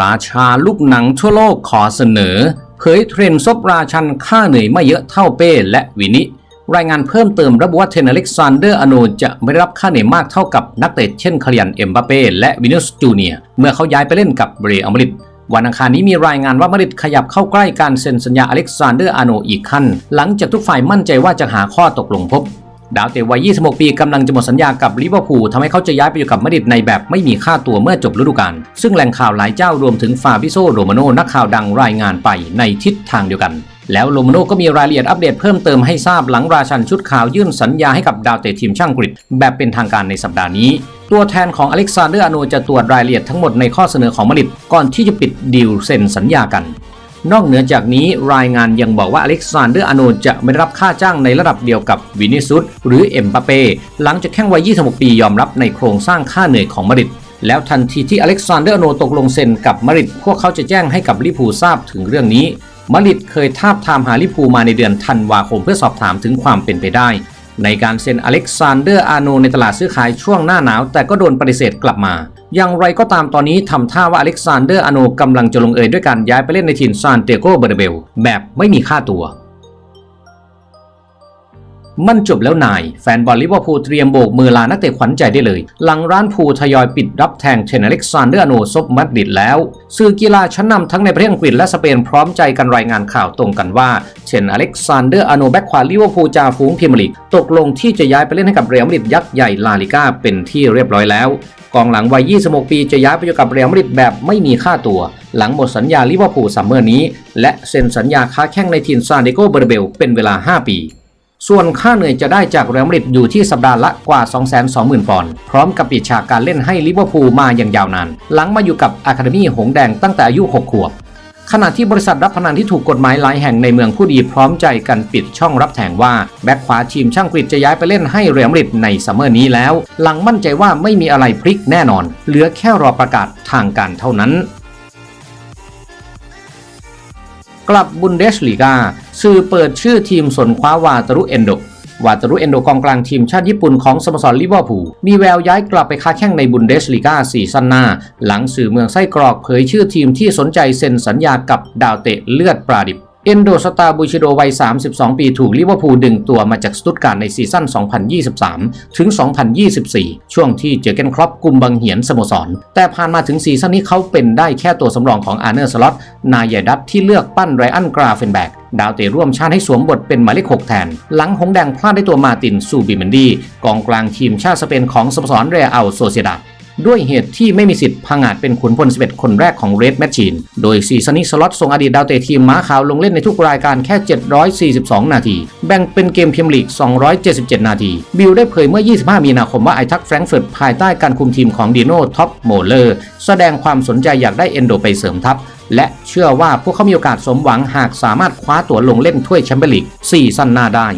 ราชาลูกหนังทั่วโลกขอเสนอ เผยเทรนซบราชันค่าเหนื่อยไม่เยอะเท่าเป้และวินิ รายงานเพิ่มเติมระบุว่าเทนอเล็กซานเดอร์อโนจะไม่ได้รับค่าเหนื่อยมากเท่ากับนักเตะเช่นคาริยันเอ็มบัเป้และวินิสจูเนียเมื่อเขาย้ายไปเล่นกับเบรอัมาริดวันอังคารนี้มีรายงานว่ามาริดขยับเข้าใกล้การเซ็นสัญญาอเล็กซานเดอร์อโนอีกขั้น หลังจากทุกฝ่ายมั่นใจว่าจะหาข้อตกลงพบ ดาวเตะวัย 26 ปีกำลังจะหมดสัญญากับลิเวอร์พูลทำให้เขาจะย้ายไปอยู่กับมาดริดในแบบไม่มีค่าตัวเมื่อจบฤดูกาล ซึ่งแหล่งข่าวหลายเจ้ารวมถึงฟาบิโซโรมาโนนักข่าวดังรายงานไปในทิศทางเดียวกัน แล้วโรมาโนก็มีรายละเอียดอัปเดตเพิ่มเติมให้ทราบหลังราชันชุดข่าวยื่นสัญญาให้กับดาวเตะทีมช่างกรีกแบบเป็นทางการในสัปดาห์นี้ตัวแทนของอเล็กซานเดอร์อโนจะตรวจรายละเอียดทั้งหมดในข้อเสนอของมาดริดก่อนที่จะปิดดีลเซ็นสัญญากัน นอกเหนือจากนี้รายงานยังบอกว่าอเล็กซานเดอร์อาโนจะไม่ได้รับค่าจ้างในระดับเดียวกับวินิซุสหรือเอ็มบัปเป้หลังจากแข่งวัย 26 ปียอมรับในโครงสร้างค่าเหนื่อยของมาริดแล้วทันทีที่อเล็กซานเดอร์อาโนตกลงเซ็นกับมาริดพวกเขาจะแจ้งให้กับลิเวอร์พูทราบถึงเรื่องนี้มาริดเคยทาบทามหาลิเวอร์พูมาในเดือนธันวาคมเพื่อสอบถามถึงความเป็นไปได้ ในการเซ็นอเล็กซานเดอร์อาโนในตลาดซื้อขายช่วงหน้าหนาว แต่ก็โดนปฏิเสธกลับมา อย่างไรก็ตามตอนนี้ทำท่าว่าอเล็กซานเดอร์อาโนกำลังจะลงเอยด้วยการย้ายไปเล่นในทีมซานเตโกเบอร์เบลแบบไม่มีค่าตัว มันจบแล้วนาย แฟนบอลลิเวอร์พูลเตรียมโบกมือลานักเตะขวัญใจได้เลย หลังร้านพูทยอยปิดรับแทงเทนอเล็กซานเดอร์อโนซบมาดริดแล้ว สื่อกีฬาชั้นนำทั้งในประเทศอังกฤษและสเปนพร้อมใจกันรายงานข่าวตรงกันว่าเทนอเล็กซานเดอร์อโนแบ็กขวาลิเวอร์พูลจ่าฝูงพรีเมียร์ลีกตกลงที่จะย้ายไปเล่นให้กับเรอัลมาดริดยักษ์ใหญ่ลาลิก้าเป็นที่เรียบร้อยแล้วกองหลังวัย 26 ปีจะย้ายไปอยู่กับเรอัลมาดริดแบบไม่มีค่าตัว หลังหมดสัญญาลิเวอร์พูลซัมเมอร์นี้ และเซ็นสัญญาค้าแข้งในทีมซานดิโกเบอร์เบลเป็นเวลา 5 ปี ส่วนค่าเหนื่อยจะได้จากเรอัลมาดริดอยู่ที่สัปดาห์ละกว่า 220,000 ปอนด์พร้อมกับปิดฉากการเล่นให้ลิเวอร์พูลมาอย่างยาวนาน หลังมาอยู่กับอะคาเดมี่หงแดงตั้งแต่อายุ 6 ขวบ ขณะที่บริษัทรับพนันที่ถูกกฎหมายหลายแห่งในเมืองผู้ดีพร้อมใจกันปิดช่องรับแทงว่า แบ็คขวาทีมช่างกรีดจะย้ายไปเล่นให้เรอัลมาดริดในซัมเมอร์นี้แล้ว หลังมั่นใจว่าไม่มีอะไรพลิกแน่นอน เหลือแค่รอประกาศทางการเท่านั้น ลับบุนเดสลีกาสื่อเปิดชื่อทีมสนคว้าวาตารุเอนโดวาตารุเอนโดกองกลางทีมชาติญี่ปุ่นของสโมสรลิเวอร์พูลมีแววย้ายกลับไปค้าแข่งในบุนเดสลีกาซีซั่นหน้า หลังสื่อเมืองไส้กรอกเผยชื่อทีมที่สนใจเซ็นสัญญากับดาวเตะเลือดปลาดิบ เอนโดสตาบูชิโดวัย 32 ปีถูกลิเวอร์พูลดึงตัวมาจากสตุตการ์ดในซีซั่น 2023 ถึง 2024 ช่วงที่เจอเกนครอปกลุ่มบังเหียนสโมสร แต่ผ่านมาถึงซีซั่นนี้เขาเป็นได้แค่ตัวสำรองของอาร์เนอร์สล็อต นายใหญ่ดัตที่เลือกปั้นไรอันกราเฟนแบกดาวเตะร่วมชาติให้สวมบทเป็นหมายเลข6แทน หลังหงแดงพลาดได้ตัวมาตินซูบิเมนดี กองกลางทีมชาติสเปนของสโมสรเรอัลโซเซดาด ด้วยเหตุที่ไม่มีสิทธิ์พังอาจเป็นขุนพล 11 คนแรกของเรดแมชชีน โดยซีซันนี้สล็อตส่งอดีตดาวเตะทีมม้าขาวลงเล่นในทุกรายการแค่ 742 นาที แบ่งเป็นเกมพรีเมียร์ลีก 277 นาที บิลได้เผยเมื่อ 25 มีนาคมว่าไอทักแฟรงก์เฟิร์ตภายใต้การคุมทีมของดีโน่ท็อปโมเลอร์แสดงความสนใจอยากได้เอนโดไปเสริมทัพและเชื่อว่าพวกเขามีโอกาสสมหวังหากสามารถคว้าตั๋วลงเล่นถ้วยแชมเปี้ยนลีกซีซั่นหน้าได้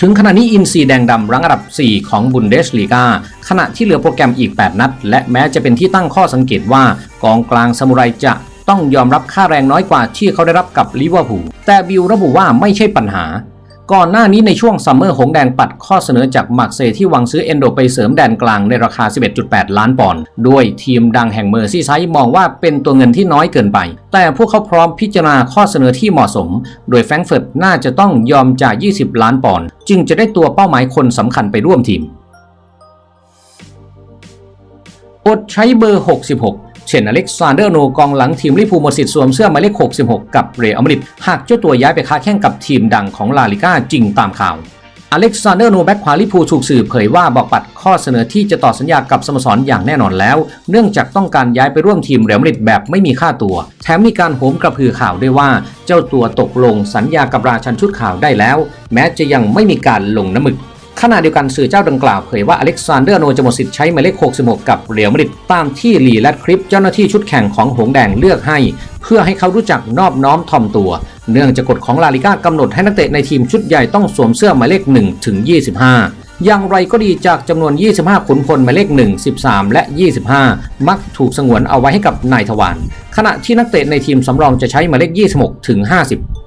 ถึงขณะนี้อินซีแดงดำรั้งอันดับ 4 ของบุนเดสลีกาขณะที่เหลือโปรแกรมอีก 8 นัด และแม้จะเป็นที่ตั้งข้อสังเกตว่ากองกลางซามูไรจะต้องยอมรับค่าแรงน้อยกว่าที่เขาได้รับกับลิเวอร์พูลแต่บิลระบุว่าไม่ใช่ปัญหา ก่อนหน้านี้ในช่วงซัมเมอร์หงแดงปัดข้อเสนอจากมาร์เซย์ที่หวังซื้อเอนโดไปเสริมแดนกลางในราคา 11.8 ล้านปอนด์ด้วยทีมดังแห่งเมอร์ซี่ไซด์มองว่าเป็นตัวเงินที่น้อยเกินไป แต่พวกเขาพร้อมพิจารณาข้อเสนอที่เหมาะสม โดยแฟรงเฟิร์ตน่าจะต้องยอมจ่าย 20 ล้านปอนด์จึงจะได้ตัวเป้าหมายคนสำคัญไปร่วมทีมอดใช้เบอร์ 66 เช่นอเล็กซานเดอร์โนกองหลังทีมลิพูหมดสิทธิ์สวมเสื้อหมายเลข 66 กับเรอัลมาดริดหากเจ้าตัวย้ายไปค้าแข่งกับทีมดังของลาลิก้าจริงตามข่าวอเล็กซานเดอร์โนแบ็กขวาลิพูถูกสื่อเผยว่าบอกปัดข้อเสนอที่จะต่อสัญญากับสโมสรอย่างแน่นอนแล้ว เนื่องจากต้องการย้ายไปร่วมทีมเรอัลมาดริดแบบไม่มีค่าตัว แถมมีการโหมกระพือข่าวด้วยว่า เจ้าตัวตกลงสัญญากับราชันชุดข่าวได้แล้ว แม้จะยังไม่มีการลงน้ำมึก ขณะเดียวกันสื่อเจ้าดังกล่าวเผยว่าอเล็กซานเดอร์โนจะหมดสิทธิ์ใช้หมายเลข 66 กับเรียลมาริดตามที่ลีและคลิปเจ้าหน้าที่ชุดแข่งของหงแดงเลือกให้ เพื่อให้เขารู้จักนอบน้อมถ่อมตัว เนื่องจากกฎของลาลิก้ากำหนดให้นักเตะในทีมชุดใหญ่ต้องสวมเสื้อหมายเลข1ถึง25อย่างไรก็ดีจากจำนวน 25 ขุนพลหมายเลข 1 13 และ 25 มักถูกสงวนเอาไว้ให้กับนายทวารขณะที่นักเตะในทีมสำรองจะใช้หมายเลข 26 ถึง 50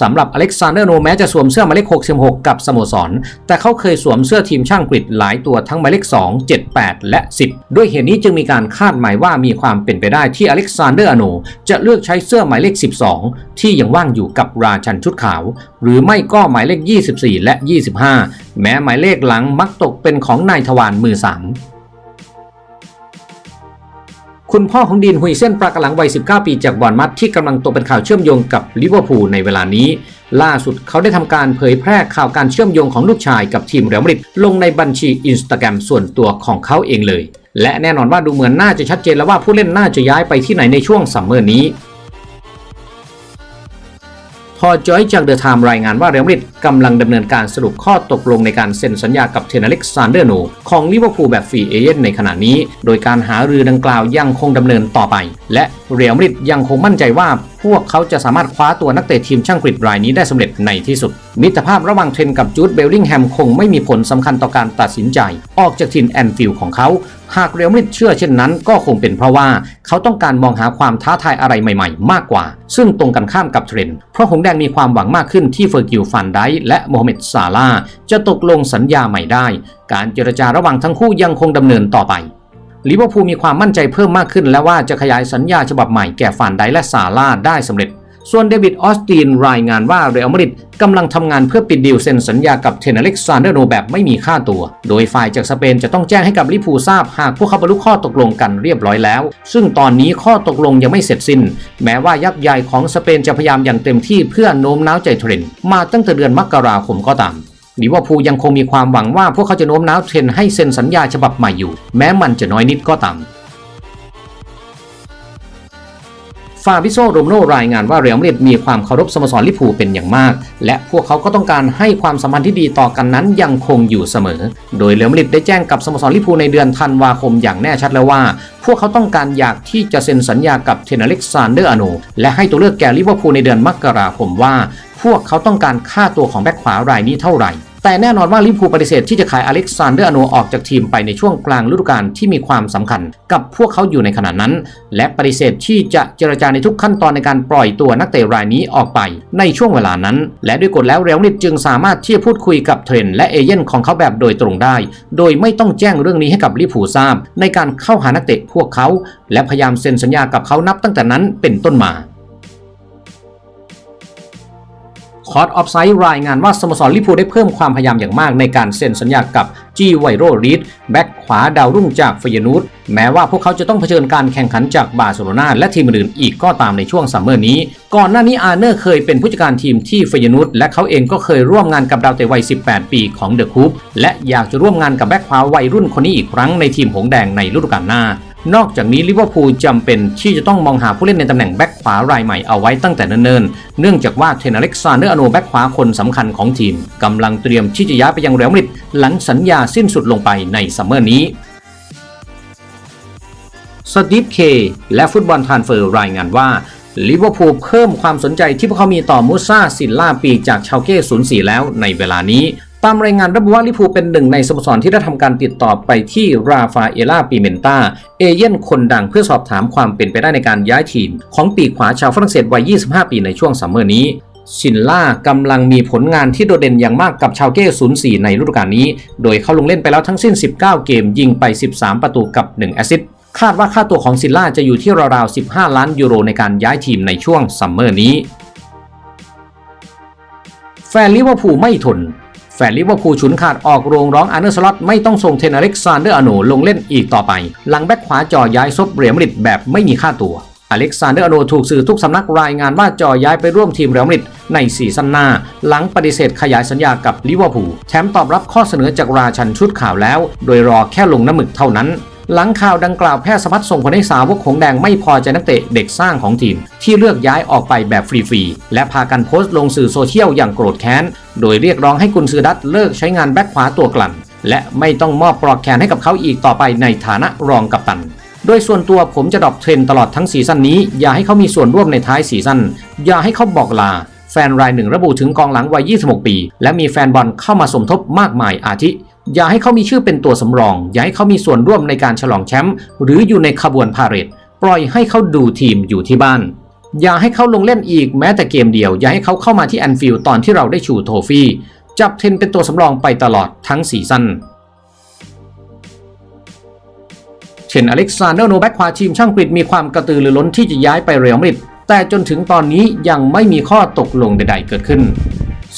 สำหรับอเล็กซานเดอร์โนแม้จะสวมเสื้อหมายเลข 66 กับสโมสร แต่เขาเคยสวมเสื้อทีมช่างกรีฑหลายตัวทั้งหมายเลข 2 7 8 และ 10 ด้วยเหตุนี้จึงมีการคาดหมายว่ามีความเป็นไปได้ที่อเล็กซานเดอร์โนจะเลือกใช้เสื้อหมายเลข 12 ที่ยังว่างอยู่กับราชันชุดขาว หรือไม่ก็หมายเลข 24 และ 25 แม้หมายเลขหลังมักตกเป็นของนายทวารมือ3 คุณพ่อของดีนฮุยเส้นปรากหลังวัย 19 ปีจากบอร์นมัดที่กำลังตกเป็นข่าวเชื่อมโยงกับลิเวอร์พูลในเวลานี้ ล่าสุดเขาได้ทำการเผยแพร่ข่าวการเชื่อมโยงของลูกชายกับทีมเรอัลมาดริดลงในบัญชีอินสตาแกรมส่วนตัวของเขาเองเลย และแน่นอนว่าดูเหมือนน่าจะชัดเจนแล้วว่าผู้เล่นน่าจะย้ายไปที่ไหนในช่วงซัมเมอร์นี้ พอจอยจากเดอะไทม์รายงานว่าเรอัลมาดริดกำลังดำเนินการสรุปข้อตกลงในการเซ็นสัญญากับเทนเล็กซานเดอร์โนของลิเวอร์พูลแบบฟรีเอเจนต์ในขณะนี้ โดยการหารือดังกล่าวยังคงดำเนินต่อไป และเรอัลมาดริดยังคงมั่นใจว่าพวกเขาจะสามารถคว้าตัวนักเตะทีมช่างกรีฑรายนี้ได้สำเร็จในที่สุด มิตรภาพระหว่างเทรนกับจูดเบลลิงแฮมคงไม่มีผลสำคัญต่อการตัดสินใจ ออกจากทีมแอนฟิลด์ของเขา หากเรอัลมาดริดเชื่อเช่นนั้น ก็คงเป็นเพราะว่าเขาต้องการมองหาความท้าทายอะไรใหม่ๆ มากกว่า ซึ่งตรงกันข้ามกับเทรนเพราะหงแดงมีความหวังมากขึ้นที่เฟอร์กิลฟันไดและโมฮัมเหม็ดซาลาจะตกลงสัญญาใหม่ได้ การเจรจาระหว่างทั้งคู่ยังคงดำเนินต่อไปลิเวอร์พูลมีความมั่นใจเพิ่มมากขึ้น และว่าจะขยายสัญญาฉบับใหม่แก่ฟานไดและซาลาได้สำเร็จ ส่วนเดวิดออสตินรายงานว่าเรอัลมาดริดกำลังทำงานเพื่อปิดดีลเซ็นสัญญากับเทนอเล็กซานเดอร์โนแบบไม่มีค่าตัว โดยฝ่ายจากสเปนจะต้องแจ้งให้กับลิเวอร์พูทราบหากพวกเขาบรรลุข้อตกลงกันเรียบร้อยแล้ว ซึ่งตอนนี้ข้อตกลงยังไม่เสร็จสิ้น แม้ว่ายักษ์ใหญ่ของสเปนจะพยายามอย่างเต็มที่เพื่อโน้มน้าวใจเทรนด์มาตั้งแต่เดือนมกราคมก็ตามลิเวอร์พูลยังคงมีความหวังว่าพวกเขาจะโน้มน้าวเทรนให้เซ็นสัญญาฉบับใหม่อยู่ แม้มันจะน้อยนิดก็ตาม ฟาบิโซโรมโนรายงานว่าเรอัลมาดริดมีความเคารพสโมสรลิเวอร์พูลเป็นอย่างมาก และพวกเขาก็ต้องการให้ความสัมพันธ์ที่ดีต่อกันนั้นยังคงอยู่เสมอ โดยเรอัลมาดริดได้แจ้งกับสโมสรลิเวอร์พูลในเดือนธันวาคมอย่างแน่ชัดแล้วว่า พวกเขาต้องการอยากที่จะเซ็นสัญญากับเทนเล็กซานเดอร์อโนและให้ตัวเลือกแก่ลิเวอร์พูลในเดือนมกราคมว่า พวกเขาต้องการค่าตัวของแบ็คขวารายนี้เท่าไหร่ แต่แน่นอนว่าลิพูปฏิเสธที่จะขายอเล็กซานเดอร์อโนออกจากทีมไปในช่วงกลางฤดูกาลที่มีความสำคัญกับพวกเขาอยู่ในขณะนั้น และปฏิเสธที่จะเจรจาในทุกขั้นตอนในการปล่อยตัวนักเตะรายนี้ออกไปในช่วงเวลานั้น และด้วยกฎแล้วเรอัลมาดริดจึงสามารถที่จะพูดคุยกับเทรนและเอเย่นของเขาแบบโดยตรงได้ โดยไม่ต้องแจ้งเรื่องนี้ให้กับลิพูทราบ ในการเข้าหานักเตะพวกเขา และพยายามเซ็นสัญญากับเขานับตั้งแต่นั้นเป็นต้นมา คอร์ดออฟไซด์รายงานว่าสโมสรลิเวอร์พูลได้เพิ่มความพยายามอย่างมากในการเซ็นสัญญากับจีไวโรรีดแบ็กขวาดาวรุ่งจากเฟยนูดแม้ว่าพวกเขาจะต้องเผชิญการแข่งขันจากบาร์เซโลนาและทีมอื่นอีกก็ตามในช่วงซัมเมอร์นี้ ก่อนหน้านี้อาร์เนอร์เคยเป็นผู้จัดการทีมที่เฟยนูดและเขาเองก็เคยร่วมงานกับดาวเตะวัย 18 ปีของเดอะคูปและอยากจะร่วมงานกับแบ็กขวาวัยรุ่นคนนี้อีกครั้งในทีมหงแดงในฤดูกาลหน้า นอกจากนี้ลิเวอร์พูลจำเป็นที่จะต้องมองหาผู้เล่นในตำแหน่งแบ็คขวารายใหม่เอาไว้ตั้งแต่เนิ่นๆ เนื่องจากว่าเทนอเล็กซานเดอร์อโนแบ็คขวาคนสำคัญของทีมกำลังเตรียมที่จะย้ายไปยังเรอัลมาดริดหลังสัญญาสิ้นสุดลงไปในซัมเมอร์นี้สตีฟเคและฟุตบอลทานเฟอร์รายงานว่าลิเวอร์พูลเพิ่มความสนใจที่พวกเขามีต่อมูซาซิลล่าปีจากชาวเก้04 แล้วในเวลานี้ ตามรายงานระบุว่าลิพูเป็นหนึ่งในสโมสรที่ได้ทำการติดต่อไปที่ราฟาเอลาปิเมนตาเอเย่นคนดังเพื่อสอบถามความเป็นไปได้ในการย้ายทีม ของปีกขวาชาวฝรั่งเศสวัย 25 ปีในช่วงซัมเมอร์นี้ชินล่ากำลังมีผลงานที่โดดเด่นอย่างมากกับชาวเก้ 04 ในฤดูกาลนี้ โดยเขาลงเล่นไปแล้วทั้งสิ้น 19 เกมยิงไป 13 ประตูกับ 1 แอสซิสต์คาดว่าค่าตัวของซิลล่าจะอยู่ที่ราวๆ 15 ล้านยูโรในการย้ายทีมในช่วงซัมเมอร์นี้ แฟนลิเวอร์พูลไม่ทน แฟนลิเวอร์พูลฉุนขาดออกโรงร้องอันเดอร์สล็อตไม่ต้องส่งเทนอเล็กซานเดอร์อโนลงเล่นอีกต่อไป หลังแบ็คขวาจ่อย้ายซบเรียมริดแบบไม่มีค่าตัวอเล็กซานเดอร์อโนถูกสื่อทุกสำนักรายงานว่าจ่อย้ายไปร่วมทีมเรียลมาดริดในซีซั่นหน้า หลังปฏิเสธขยายสัญญากับลิเวอร์พูลแถมตอบรับข้อเสนอจากราชันชุดข่าวแล้ว โดยรอแค่ลงน้ำหมึกเท่านั้น หลังข่าวดังกล่าวแพร่สะพัดส่งผลให้สาวกของแดงไม่พอใจนักเตะเด็กสร้างของทีม ที่เลือกย้ายออกไปแบบฟรีๆ และพากันโพสต์ลงสื่อโซเชียลอย่างโกรธแค้น โดยเรียกร้องให้กุนซือดัตเลิกใช้งานแบ็คขวาตัวกลั่น และไม่ต้องมอบปลอกแขนให้กับเขาอีกต่อไปในฐานะรองกัปตันโดยส่วนตัวผมจะดรอปเทรนตลอดทั้งซีซั่นนี้ อย่าให้เขามีส่วนร่วมในท้ายซีซั่นอย่าให้เขาบอกลา แฟนรายหนึ่งระบุถึงกองหลังวัย 26 ปี และมีแฟนบอลเข้ามาสมทบมากมายอาทิ อย่าให้เขามีชื่อเป็นตัวสำรอง อย่าให้เขามีส่วนร่วมในการฉลองแชมป์หรืออยู่ในขบวนพาเหรดปล่อยให้เขาดูทีมอยู่ที่บ้าน อย่าให้เขาลงเล่นอีกแม้แต่เกมเดียว อย่าให้เขาเข้ามาที่แอนฟิลด์ตอนที่เราได้ชูโทฟี่จับเทนเป็นตัวสำรองไปตลอดทั้งซีซั่นเช่นอเล็กซานเดอร์โนแบ็กขวาทีมช่างกรีดมีความกระตือรือร้นที่จะย้ายไปเรอัลมาดริดแต่จนถึงตอนนี้ยังไม่มีข้อตกลงใด ๆ เกิดขึ้น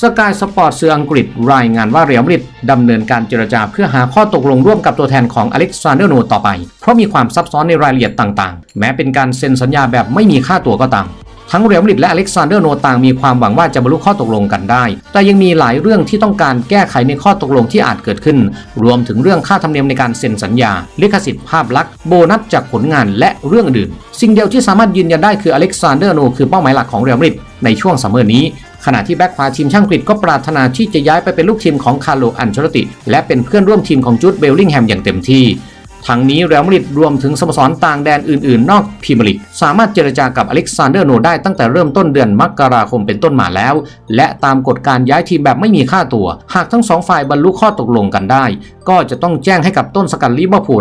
สกายสปอร์ตเสืออังกฤษรายงานว่าเรอัลมริดดำเนินการเจรจาเพื่อหาข้อตกลงร่วมกับตัวแทนของอเล็กซานเดอร์โนต่อไป เพราะมีความซับซ้อนในรายละเอียดต่างๆ แม้เป็นการเซ็นสัญญาแบบไม่มีค่าตัวก็ตามทั้งเรอัลมาดริดและอเล็กซานเดอร์โนต่างมีความหวังว่าจะบรรลุข้อตกลงกันได้ แต่ยังมีหลายเรื่องที่ต้องการแก้ไขในข้อตกลงที่อาจเกิดขึ้น รวมถึงเรื่องค่าธรรมเนียมในการเซ็นสัญญา ลิขสิทธิ์ภาพลักษณ์ โบนัสจากผลงานและเรื่องอื่น สิ่งเดียวที่สามารถยืนยันได้คืออเล็กซานเดอร์โนคือเป้าหมายหลักของเรอัลมาดริดในช่วงซัมเมอร์นี้ ขณะที่แบ็คขวาทีมช่างกรีดก็ปรารถนาที่จะย้ายไปเป็นลูกทีมของคาร์โลอันเชลติ และเป็นเพื่อนร่วมทีมของจูดเบลลิงแฮมอย่างเต็มที่ทั้งนี้เรอัลมาดริดรวมถึงสโมสรต่างแดนอื่นๆ นอกพรีเมียร์ลีกสามารถเจรจากับอเล็กซานเดอร์โนได้ตั้งแต่เริ่มต้นเดือนมกราคมเป็นต้นมาแล้ว และตามกฎการย้ายทีมแบบไม่มีค่าตัว หากทั้งสองฝ่ายบรรลุข้อตกลงกันได้ ก็จะต้องแจ้งให้กับต้นสกัดลิเวอร์พูล